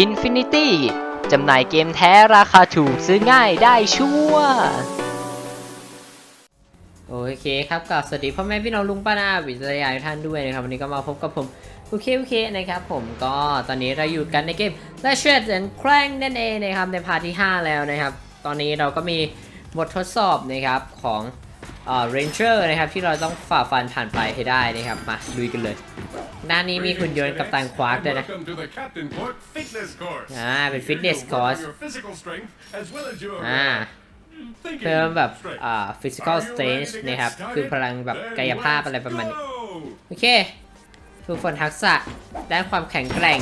Infinity จำหน่ายเกมแท้ราคาถูกซื้อง่ายได้ชัวร์โอเคครับกับสวัสดีพ่อแม่พี่น้องลุงป้านาวิทยาท่านด้วยนะครับวันนี้ก็มาพบกับผมโอเคโอเคนะครับผมก็ตอนนี้เราอยู่กันในเกม l a s h e t and Crank นั่นเองนะครับในพาร์ทที่ 5 แล้วนะครับ ตอนนี้เราก็มีบททดสอบนะครับของ เอ่อ Ranger นะครับที่เราต้องฝ่าฟันผ่านไปให้ได้นะครับมาลุยกันเลยด้านนี้มีคุณยนต์กับตันควาร์กด้วยนะ Welcome to the Captain Port Fitness Course. อ่าเป็น fitness Here you'll work on course your physical strength as well as your อ่า thinking เพิ่มแบบ strength. อ่า physical Are you ready strength to get นะครับ started? คือพลังแบบ Then กายภาพ let's อะไรประมาณนี้ go. โอเคฝึกฝนทักษะด้านความแข็งแกร่ง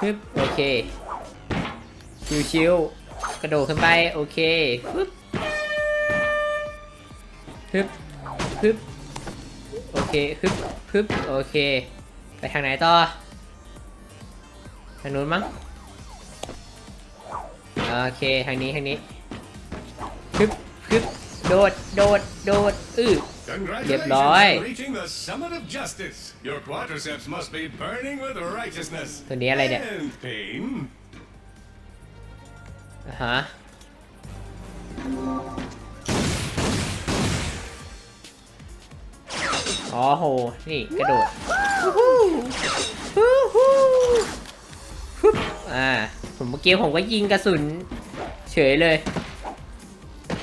ปึ๊บโอเคชิวๆกระโดดขึ้นไป โอเคปึ๊บ ปึ๊บปึ๊บโอเคปึ๊บปึ๊บโอเค ไปทางไหนต่อ ทางนู้นมั้ง โอเค ทางนี้ ทางนี้ปึ๊บปึ๊บโดด โดด โดด อื้อ Congratulations Rồi. on reaching the summit of justice. Your quadriceps must be burning with righteousness ตัวนี้อะไรเนี่ย and pain. อ่าฮะ อ๋อโห นี่กระโดดฮึบอ่า ผมเมื่อกี้ผมก็ยิงกระสุน เฉยเลย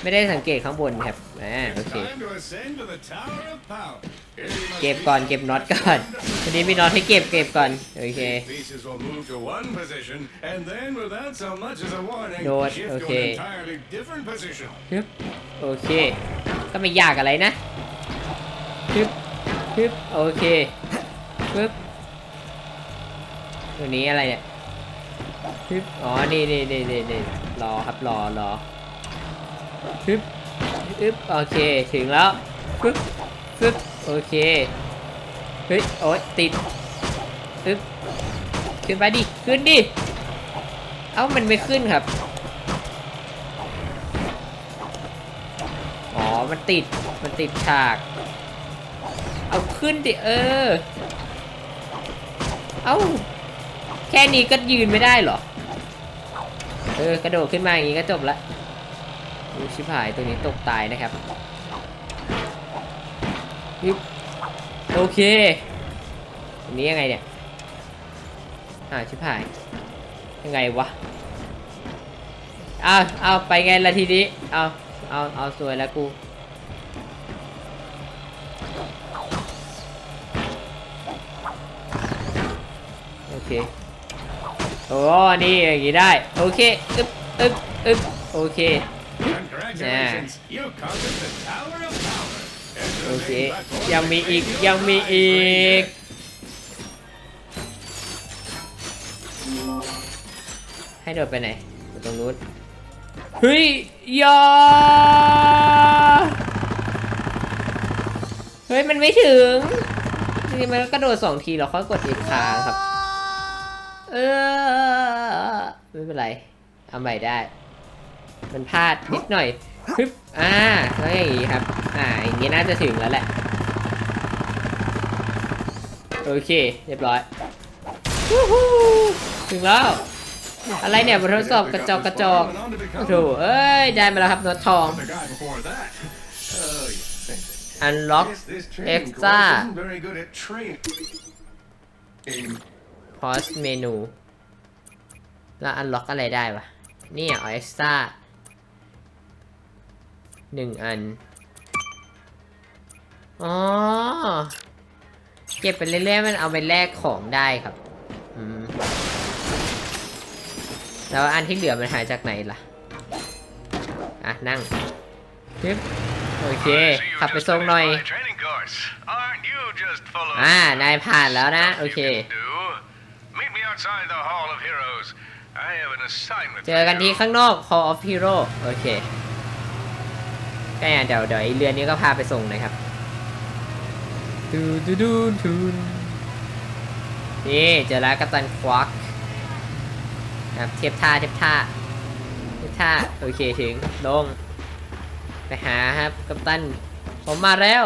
ไม่ได้สังเกตข้างบนครับอ่าโอเค Time to ascend to the Tower of Power. Here you must เก็บก่อนเก็บน็อตก่อนทีนี้มีน็อตให้เก็บเก็บก่อน โอเค Pieces will move to one position, and then, without so much as a warning, Rồi, shift ok. to an entirely different position. ฮึบโอเค ก็ไม่ยากอะไรนะฮึ บฮึบโอเคฮึบตัวนี้อะไรเนี่ยฮึบอ๋อ นี่นี่นี่นี่นี่รอครับรอรอฮึบฮึบโอเค ถึงแล้วฮึบฮึบโอเค เฮ้ย โอ๊ยติดฮึบขึ้นไปดิ ขึ้นดิ เอ้า มันไม่ขึ้นครับ อ๋อ มันติด มันติดฉาก เอาขึ้นดิเออ เอาแค่นี้ก็ยืนไม่ได้หรอ เออกระโดดขึ้นมาอย่างนี้ก็จบละดูชิบหายตัวนี้ตกตายนะครับยึบโอเคอันนี้ยังไงเนี่ยอ่าชิบหายยังไงวะเอาเอาไปไงละทีนี้เอาเอาเอาสวยแล้วกู เคโอ้นี่อย่างนี้ได้โอเคอึ๊บอึ๊บอึ๊บโอเค Congratulations, you conquered the Tower of Power. Enter โอ the เค main platform ยังมี and อีก take ยังมี your อีกให้โดดไปไหนอยู่ตรงนู้นเฮ้ยอยาเฮ้ย มันไม่ถึงนี่มันก็กระโดดสองทีแล้วค่อยกดอีกครั้งครับ เออไม่เป็นไร เอาใหม่ได้ มันพลาดนิดหน่อยฮึบอ่าแล้วอย่างงี้ครับ อ่า อย่างงี้น่าจะถึงแล้วแหละ โอเค เรียบร้อยวู้ฮู้ถึงแล้ว อะไรเนี่ยบททดสอบกระจอกกระจอกโอ้โถเอ้ย ได้มาแล้วครับน็อตทองอันล็อก Yes, this training extra พอสเมนูแล้วอันล็อกอะไรได้วะนี่อะเอ็กซ์ต้าหนึ่งอัน อ๋อ เก็บไปเรื่อยๆมันเอาไปแลกของได้ครับ อืม แล้วอันที่เหลือมันหายจากไหนล่ะ อะ นั่งปึ๊บโอเค ขับไปส่งหน่อย Training course. Aren't you just full of อ่า นายผ่านแล้วนะ โอ you เค เจอกันที่ข้างนอก Hall of Hero โอเคก็อย่างเดี๋ยวเดี๋ยวไอ้เรือนี้ก็พาไปส่งนะครับดูดูดูดูนี่เจอแล้วกัปตันควักครับเทียบท่าเทียบท่าเทียบท่าโอเคถึงลงไปหาครับกัปตันผมมาแล้ว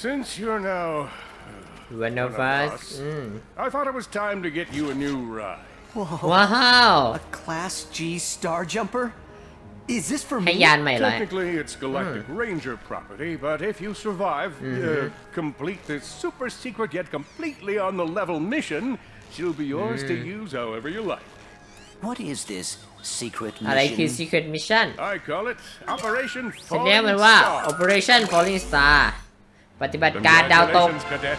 Since you're now One of One of us us อืม I thought it was time to get you a new ride. Whoa. ว้าว A Class G Star Jumper? Is this for ให้ me? ยานใหม่เลย Technically, it's Galactic Ranger property, but if you survive, uh, complete this super secret yet completely on the level mission, she'll be yours to use however you like. What is this secret อะไรคือ mission? secret mission I call it Operation ฉันเรียกมัน Falling ว่า Star. operation falling star ปฏิบัติการดาวตก Congratulations, Cadet.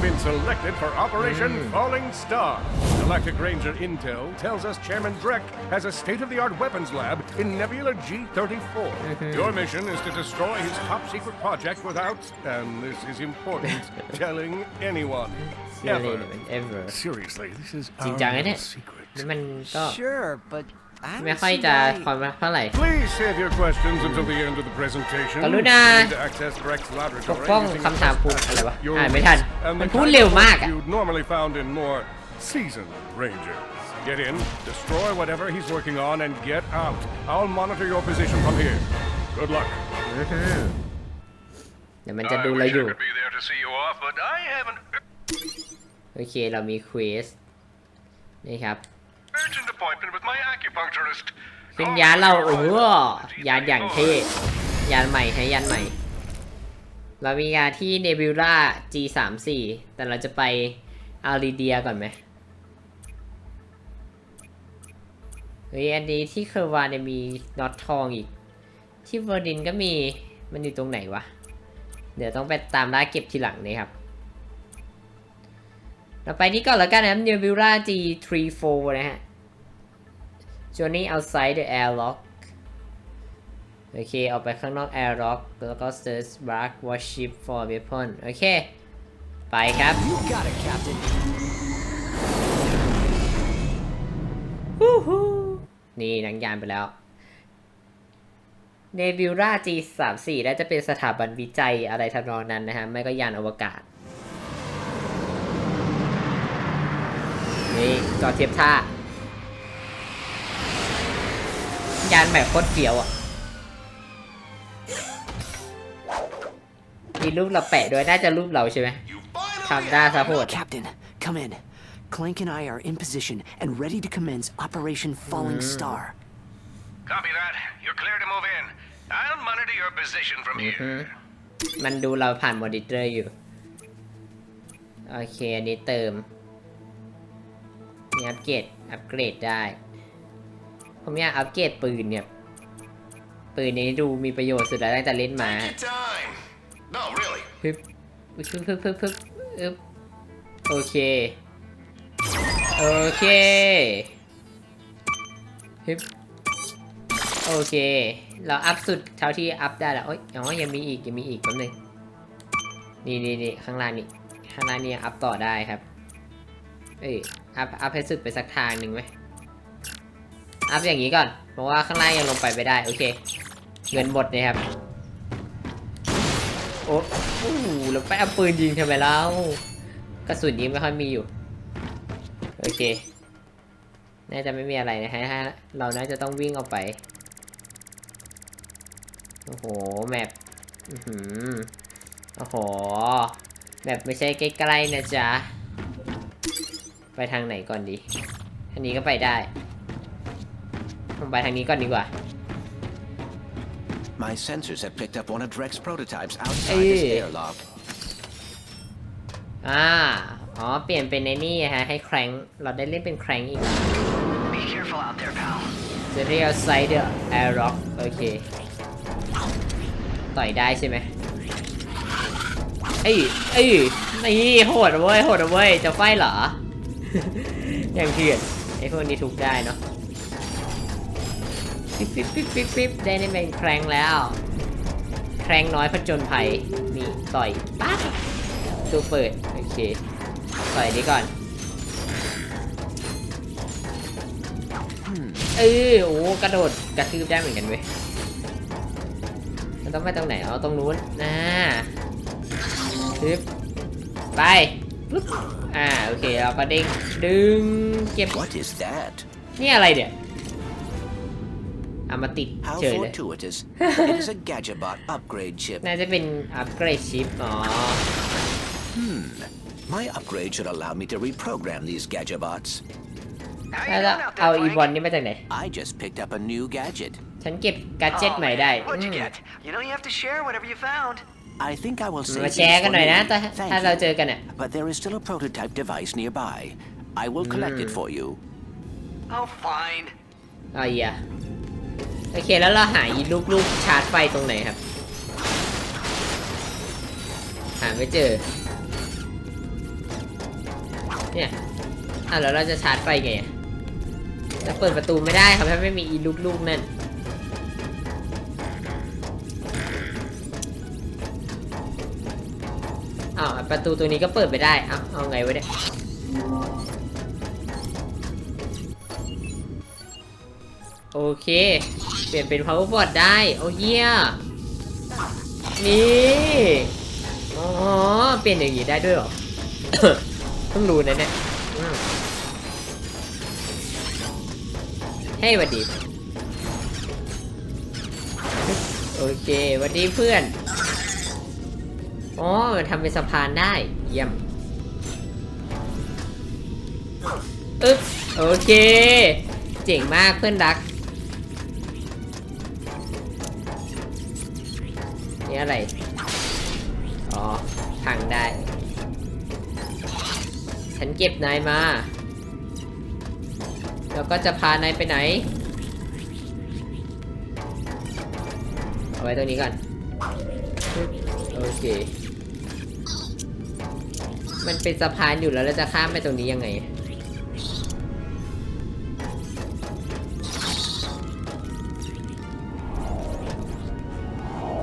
You've been selected for Operation mm. Falling Star. Galactic Ranger Intel tells us Chairman Drek has a state-of-the-art weapons lab in Nebula G-34. Your mission is to destroy his top-secret project without, and this is important, telling anyone. Ever. Ever. Seriously, this is our secret. Sure, but ไม่ don't ค่อย see จะ why- ความเท่าไหร่ Please save your questions until the end of the presentation. กรุณา You need to access Drek's ปก laboratory ป้อง using คำถามภูมิอะไรวะ your อ่านไม่ทัน and มัน the พูด kind เร็ว of มาก work อะ You'd normally found in more seasoned rangers. Get in, destroy whatever he's working on, and get out. I'll monitor your position from here. Good luck. เดี๋ยวมันจะ I ดูเรา wish อยู่ I could be there to see you off, but I have an โอเค เรามีเควสนี่ครับ urgent appointment with my acupuncturist. ขึ้นยานเราโอ้โหยานอย่างเท่ยานใหม่ให้ยานใหม่ เรามีงาที่เนบิวล่า G34 แต่เราจะไปอาริเดียก่อนไหมเฮ้ยอันนี้ที่เคอร์วานเนี่ยมีน็อตทองอีก ที่เวอร์ดินก็มีมันอยู่ตรงไหนวะ เดี๋ยวต้องไปตามล่าเก็บทีหลังนี่ครับ เราไปนี่ก่อนแล้วกันนะครับ Nebula G34 นะฮะ Journey outside the airlock โอเค ออกไปข้างนอก airlock แล้วก็ search bark warship for weapon โอเค ไปครับ You got it, Captain. ฮู้ฮู้นี่นังยานไปแล้ว Nebula G34 น่าจะเป็นสถาบันวิจัยอะไรทำนองนั้นนะฮะ ไม่ก็ยานอวกาศ นี่ จอดเทียบท่ายานแบบโคตรเฟี้ยวอะ มีรูปเราแปะด้วยน่าจะรูปเราใช่ไหม You finally ทำหน้าสะโพด Captain, come in. Clank and I are in position and ready to commence Operation Falling Star. Copy that. You're clear to move in. I'll monitor your position from here. มันดูเราผ่านมอนิเตอร์อยู่ โอเค อันนี้เติม มีอัปเกรด อัปเกรดได้ ผมอยากอัปเกรดปืนเนี่ย ปืนนี้ดูมีประโยชน์สุดแล้วตั้งแต่เล่นมา Take your time. No, really. พึบพึบพึบพึบพึบพึบอึบโอเค โอเคฮึบโอเค เราอัพสุดเท่าที่อัพได้แล้วโอ๊ยอ๋อ ยังมีอีก ยังมีอีกแป๊บนึง นี่นี่นี่ข้างล่างนี่ ข้างล่างนี่ยังอัพต่อได้ครับ เอ้ยอัพอัพให้สุดไปสักทางหนึ่งไหมอัพอย่างนี้ก่อน เพราะว่าข้างล่างยังลงไปไม่ได้ โอเค เงินหมดนะครับ โอ้โหแล้วไปเอาปืนยิงทำไมเล่ากระสุนยิงไม่ค่อยมีอยู่ โอเค น่าจะไม่มีอะไรนะฮะเราน่าจะต้องวิ่งออกไป โอ้โห แมปอือหือโอ้โห แมปไม่ใช่ใกล้ๆนะจ๊ะ ไปทางไหนก่อนดีทางนี้ก็ไปได้ผมไปทางนี้ก่อนดีกว่า My sensors have picked up one of Drek's prototypes outside this Hey. airlock. อ่า อ๋อ เปลี่ยนเป็นในนี่ฮะ ให้แครงเราได้เล่นเป็นแครงอีก Be careful out there, pal. จะเรียกไซเดอร์แอร์ร็อกโอเค ต่อยได้ใช่ไหมเอ้ยเอ้ยนี่โหดเว้ย โหดเว้ย จะไฟเหรอ อย่างเถื่อนไอ้พวกนี้ทุกได้เนาะปิ๊บปิ๊บปิ๊บปิ๊บปิ๊บได้ในเป็นแครงแล้วแครงน้อยผจญภัยนี่ต่อยปั๊บตัวเปิดโอเคต่อยนี้ก่อนเออโอ้กระโดดกระทืบได้เหมือนกันเว้ยมันต้องไปตรงไหนเอาตรงนู้นนะปึ๊บไป อ่าโอเคเราก็เด้งดึงเก็บ What is that? นี่อะไรเนี่ยเอามาติด How เฉยเลย fortuitous. it is a Gadgetbot upgrade chip. น่าจะเป็นอัปเกรดชิปอ๋อ My upgrade should allow me to reprogram these Gadgetbots. How แล้ you ว doing out เอา there, อีบอล Clank? นี่มาจากไหน I just picked up a new gadget. ฉันเก็บการ์เจ็ต Oh, ใหม่ man. ได้ What'd you อืม get? You know you have to share whatever you found. I think I will มา save แชร์ these กัน for หน่อยนะ me. ถ้า Thank ถ้าเราเจ you. อกันอะ But there is still a prototype device nearby. I will collect it for you. Oh, fine. อ๋อเหี้ยโอเคแล้วเราหาอีลูกๆชาร์จไฟตรงไหนครับ หาไม่เจอ เนี่ยอะแล้วเราจะชาร์จไฟไงอะจะเปิดประตูไม่ได้ครับถ้าไม่มีอีลูกๆนั่น ประตูตัวนี้ก็เปิดไม่ได้เอาเอาไงวะเนี่ยโอเค เปลี่ยนเป็น power board ได้ โอ้เยี่ยนี่อ๋อเปลี่ยนอย่างนี้ได้ด้วยหรอเพิ่งรู้นะเนี่ยอืมเฮ้วัดดี โอเควัดดีเพื่อน อ๋อทำเป็นสะพานได้ เยี่ยมอึ๊บโอเค เจ๋งมากเพื่อนรัก นี่อะไร อ๋อ พังได้ ฉันเก็บนายมา แล้วก็จะพานายไปไหน เอาไว้ตรงนี้ก่อน โอเค มันเป็นสะพานอยู่แล้วเราจะข้ามไปตรงนี้ยังไง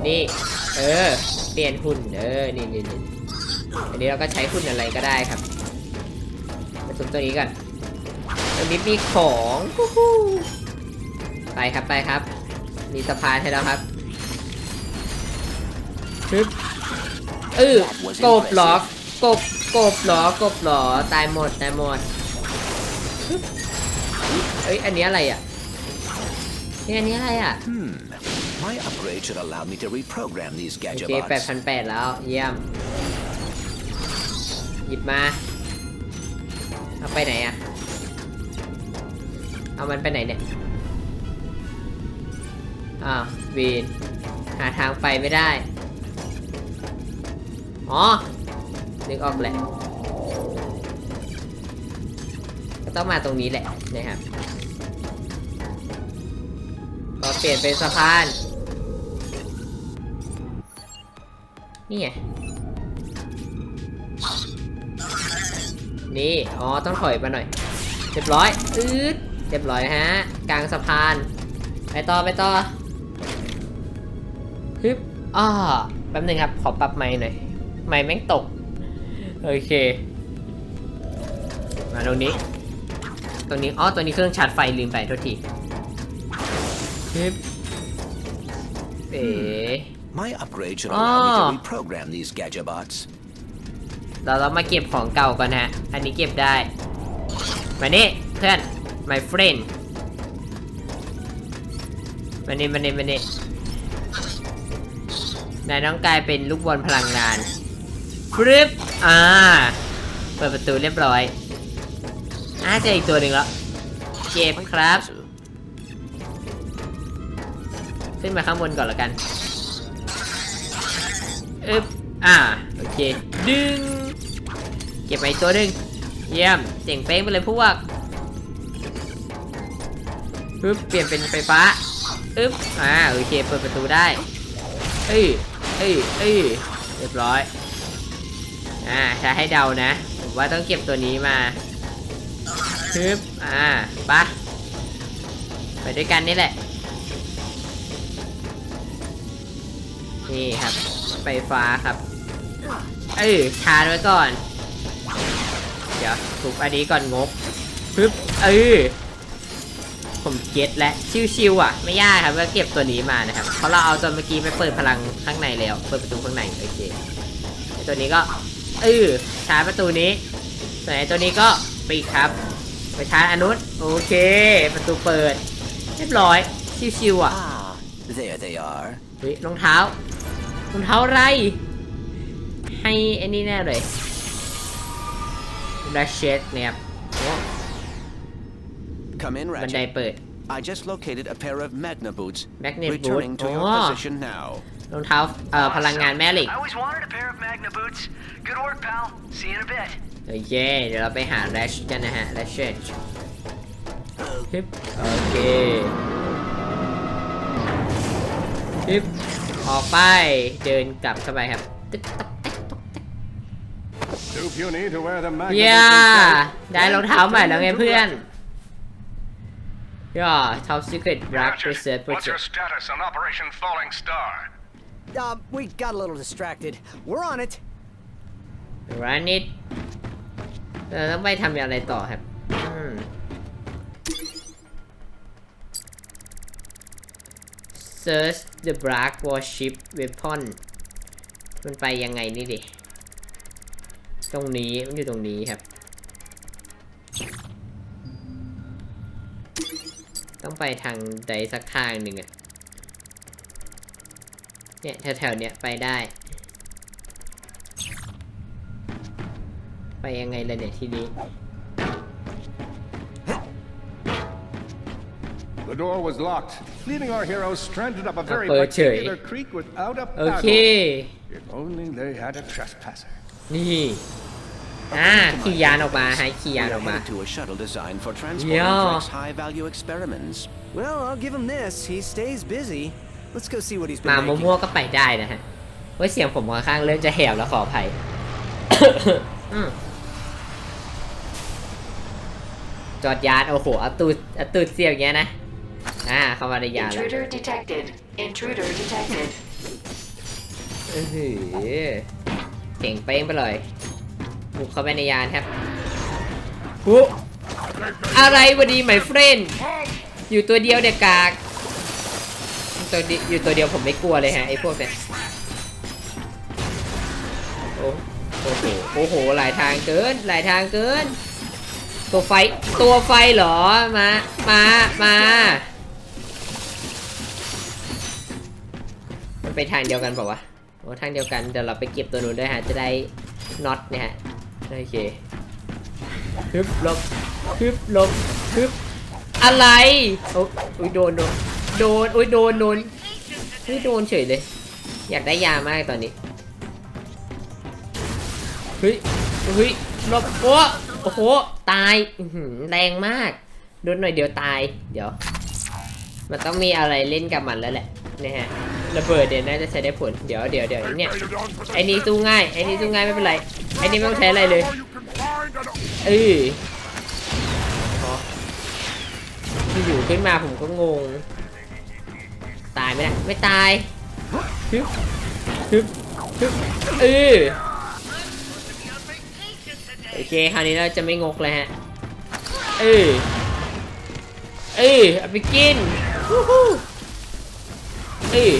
นี่ เออ เปลี่ยนหุ่น เออ นี่นี่นี่อันนี้เราก็ใช้หุ่นอะไรก็ได้ครับมาซุมตัวนี้ก่อนตรงนี้มีของฮู้ฮู้ไปครับไปครับ มีสะพานให้แล้วครับฮึบเออกบเหรอกบ กบเหรอกบเหรอตายหมดตายหมดฮึบเอ้ยอันนี้อะไรอะนี่อันนี้อะไรอะ Hmm. My upgrade should allow me to reprogram these โอเคแปด gadgets. พันแปดแล้ว เยี่ยม หยิบมา เอาไปไหนอะเอามันไปไหนเนี่ย อ้าววีน หาทางไปไม่ได้ อ๋อ นึกออกแหละ ก็ต้องมาตรงนี้แหละนะครับก็เปลี่ยนเป็นสะพาน นี่ไง นี่ อ๋อ ต้องถอยมาหน่อย เรียบร้อย อืดเรียบร้อยฮะ กลางสะพาน ไปต่อ ไปต่อฮึบอ้าแป๊บหนึงครับ ขอปรับไมค์หน่อย ไมค์แม่งตก โอเค มาตรงนี้ ตรงนี้ อ๋อ ตัวนี้เครื่องชาร์จไฟลืมไปโทษทีฮึบเอ๋ My upgrade should allow me Ah. to reprogram these gadgets. เราเรามาเก็บของเก่าก่อนฮะ อันนี้เก็บได้ มานี่เพื่อน my friend มานี่มานี่มานี่นายต้องกลายเป็นลูกบอลพลังงาน ฟรึบอ่า เปิดประตูเรียบร้อย อ่าเจออีกตัวหนึ่งแล้ว เก็บครับ ขึ้นมาข้างบนก่อนแล้วกันอึบอ่า โอเค ดึง เก็บไปตัวหนึ่งเยี่ยม เจ๋งเป้งไปเลยพวกปึ๊บเปลี่ยนเป็นไฟฟ้าอึบอ่า โอเค เปิดประตูได้ เอ้ย เอ้ย เอ้ย เรียบร้อย อ่าถ้าให้เดานะ ผมว่าต้องเก็บตัวนี้มาปึ๊บอ่าปะไปด้วยกันนี่แหละ นี่ครับ ไฟฟ้าครับ เอ้ยชาร์จไว้ก่อน เดี๋ยวถูกอันนี้ก่อนงบปึ๊บเออผมเก็ตและชิวๆอะ ไม่ยากครับก็เก็บตัวนี้มานะครับ เพราะเราเอาตัวเมื่อกี้ไปเปิดพลังข้างในแล้ว เปิดประตูข้างในโอเค ตัวนี้ก็ เออชาร์จประตูนี้ส่วนไอ้ตัวนี้ก็ปิดครับ ไปชาร์จอนนุนโอเค ประตูเปิด เรียบร้อย ชิวๆอะ Ah, there they are. เฮ้ยรองเท้ารองเท้าอะไร ให้ไอ้นี่แน่เลยดัชเชสเนี่ยครับโอ้ Come in, บันได Ratchet. เปิด I just located a pair of Magna boots. Magna boot. Returning to your Oh. position now. รองเท้าเอ่อพลังงานแม่เหล็ก I always wanted a pair of Magna boots. Good work, pal. See you in a bit. โอเค เดี๋ยวเราไปหาแรชกันนะฮะแรชเชตฮึบโอเคฮึบออกไป เดินกลับเข้าไปครับตึ๊กตัก Too puny to wear the magnet. เย้ได้รองเท้าใหม่แล้วไงเพื่อนย่า Top Secret Black Roger. Reserve What's your Project status on Operation Falling Star? Uh, we got a little distracted. We're on it. Run it เราต้องไปทำอะไรต่อครับอืม Search the Black Warship Weapon มันไปยังไงนี่ดิ ตรงนี้ มันอยู่ตรงนี้ครับ ต้องไปทางใดสักทางหนึ่งอะ เนี่ยแถวๆเนี้ยไปได้ ไปยังไงล่ะเนี่ยทีนี้ The door was locked, leaving our heroes stranded up a very Aperture. particular creek without a โอ paddle. เค If only they had a trespasser. นี่อ่าขี่ยานออกมาให้ขี่ยาน We อ are อกมา headed to a shuttle designed for transporting Yeah. Drek's high-value experiments. Well, I'll give him this. He stays busy. Let's go see what he's มา been making. มั่วๆก็ไปได้นะฮะเว้ยเสียงผมค่อนข้างเริ่มจะแหบแล้วขออภัย อืมจอดยานโอ้โหเอาตูดเอาตูดเสียบอย่างเงี้ยนะ อ่า เข้ามาในยานแล้ว Intruder detected. Intruder detected. อื้อหือเก่งเป้งไปเลยบุกเข้าไปในยานครับหุอะไรวะดีไหมเฟรนอยู่ตัวเดียวเด็กกาก ตัวเดีอยู่ตัวเดียวผมไม่กลัวเลยฮะไอ้พวกเนี้ยโอ้โอ้โหโอ้โหหลายทางเกินหลายทางเกิน ตัวไฟตัวไฟเหรอมามามามันไปทางเดียวกันเปล่าวะโอ้ทางเดียวกันเดี๋ยวเราไปเก็บตัวนู้นด้วยฮะจะได้น็อตเนี่ยฮะโอเคฮึบลบฮึบลบฮึบอะไรโอ้อุ๊ยโดนโดน โดนอุ้ยโดนโดนเฮ้ยโดนเฉยเลย อยากได้ยามากตอนนี้เฮ้ยเฮ้ยหลบโอ้โอ้โหตายแรงมากโดนหน่อยเดียวตาย เดี๋ยว มันต้องมีอะไรเล่นกับมันแล้วแหละนะฮะระเบิดเดี๋ยวน่าจะใช้ได้ผลเดี๋ยวเดี๋ยวเดี๋ยวเนี่ยไอ้นี่สู้ง่ายไอ้นี่สู้ง่ายไม่เป็นไรไอ้นี่ไม่ต้องใช้อะไรเลยเอออ๋ออยู่ขึ้นมาผมก็งงายไหมนะไม่ตายฮึบฮึบฮึบเออโอเคคราวนี้เราจะไม่งกเลยฮะเออเออเอาไปกินวู้ฮู้เออ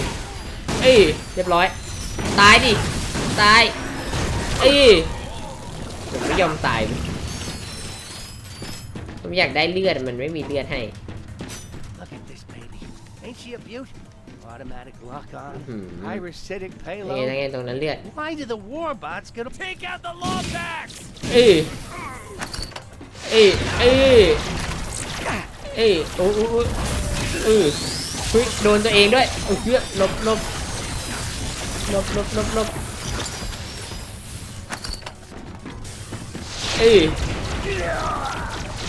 เออเรียบร้อย ตายดิตายเออผมไม่ยอมตายผมอยากได้เลือดมันไม่มีเลือดให้ Look at this baby. Ain't she a beaut? Automatic lock on. Mhm. Irish-Citic นี่นั่ง payload. ไงตรงนั้นเลือด Why do the warbots get to take out the Lombax? เอ้ยเอ้ยเอ้ยเอ้ยโอ้โหเออเฮ้ยโดนตัวเองด้วยโอ้ยเยอะหลบหลบหลบหลบหลบหลบเอ้ย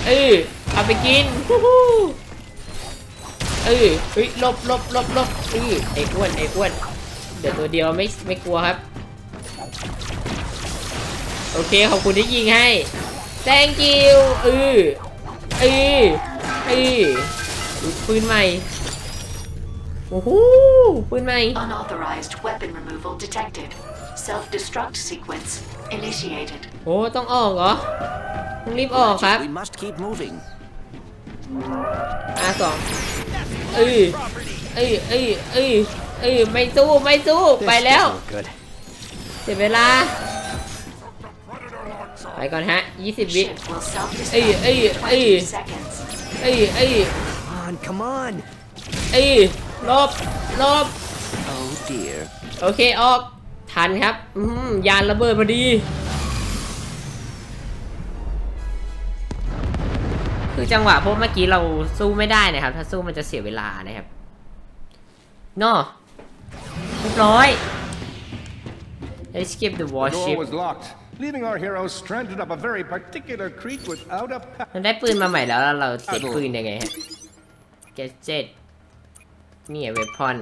เอ้ยเอาไปกินฮู้ฮู้ เอ้ยเฮ้ยหลบหลบหลบหลบเอ้ยไอ้อ้วนไอ้อ้วนเดี๋ยวตัวเดียวไม่ไม่กลัวครับ โอเคขอบคุณที่ยิงให้ thank you เออเออเอออุ๊ยปืนใหม่โอ้โหปืนใหม่ Unauthorized weapon removal detected. Self-destruct sequence initiated. โอ้ต้องออกเหรอต้องรีบออกครับ We must keep moving. R สองเอ้ยเอ้ยเอ้ยเอ้ยเอ้ยไม่สู้ไม่สู้ไปแล้ว good. เสียเวลา ไปก่อนฮะ20วิ Ship will self-destruct Hey, hey, in 20 hey. seconds. เอ้ยเอ้ย Come on, come on. เอ้ยหลบหลบ Oh dear. โอเคออกทันครับอืมยานระเบิดพอดี คือจังหวะพวกเมื่อกี้เราสู้ไม่ได้นะครับ ถ้าสู้มันจะเสียเวลานะครับนอเรียบร้อย Escape the The door warship was locked, leaving our heroes stranded up a very particular creek without a path. เราได้ปืนมาใหม่แล้วแล้วเราเก็บปืนยังไงฮะ Gadget นี่เวพอน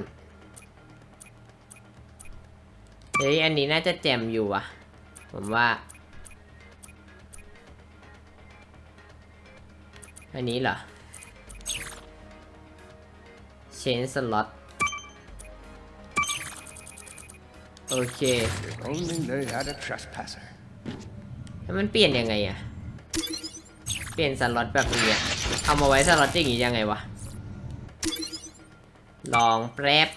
เฮ้ยอันนี้น่าจะแจมอยู่อะผมว่า อันนี้เหรอ Chain slot โอเค If only they had a trespasser. แล้วมันเปลี่ยนยังไงอะเปลี่ยนสล็อตแบบนี้อะเอามาไว้สล็อตอย่างงี้ยังไงวะ ลองแป๊บ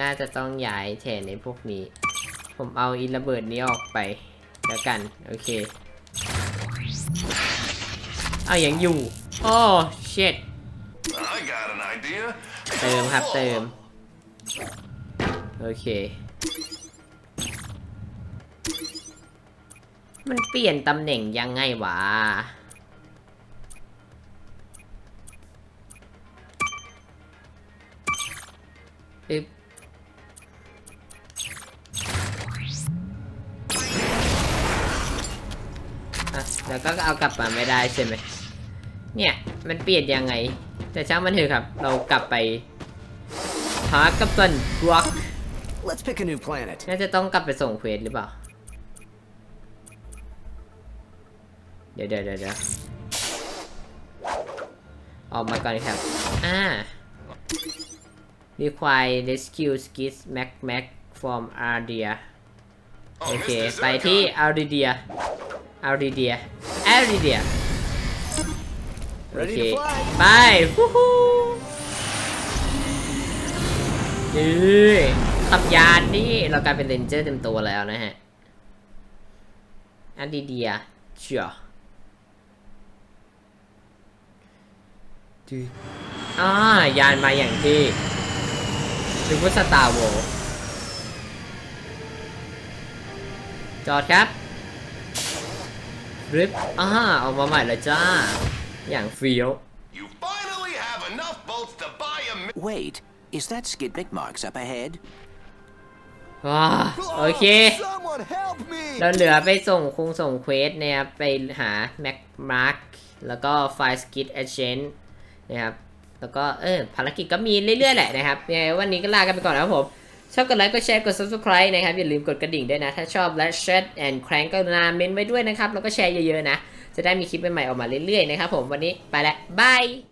น่าจะต้องย้ายแทนในพวกนี้ ผมเอาอีระเบิดนี้ออกไปแล้วกัน โอเค เอาอย่างอยู่โอ้เช็ด I got an idea. เติมครับเติม โอเค มันเปลี่ยนตำแหน่งยังไงวะ แล้วก็เอากลับมาไม่ได้ใช่ไหมเนี่ยมันเปลี่ยนยังไง แต่ช่างมันเถอะครับ เรากลับไปหากัปตันกวัก Let's pick a new planet. น่าจะต้องกลับไปส่งเควสหรือเปล่า เดี๋ยวเดี๋ยวเดี๋ยวเดี๋ยวออกมาก่อนครับ อ่า require rescue skits mac mac from Ardia โอเค ไปที่ Ardia Ardia Ardia โอเคไปฟูฮู้นี่ขับยานนี่เรากลายเป็นเรนเจอร์เต็มตัวแล้วนะฮะ Ardia เชียวอ่ายานมาอย่างที่หรือว่าสตาร์วอลจอดครับ ริบอ่าออกมาใหม่แล้วจ้า อย่างเฟี้ยว You finally have enough bolts to buy a. mi- Wait, is that skid marks up ahead? ว้าโอเค Someone help me! เราเหลือไปส่งคงส่งเควสนะครับไปหา Mac Mark แล้วก็ไฟล์ Skid Agent นะครับแล้วก็เออภารกิจก็มีเรื่อยๆแหละนะครับยังไงวันนี้ก็ลากันไปก่อนนะครับผม ชอบกดไลค์กดแชร์กด subscribe นะครับ อย่าลืมกดกระดิ่งด้วยนะ ถ้าชอบและ share and crank ก็นาเมนไว้ด้วยนะครับ แล้วก็แชร์เยอะๆนะ จะได้มีคลิปใหม่ๆออกมาเรื่อยๆนะครับผมวันนี้ไปแล้วบาย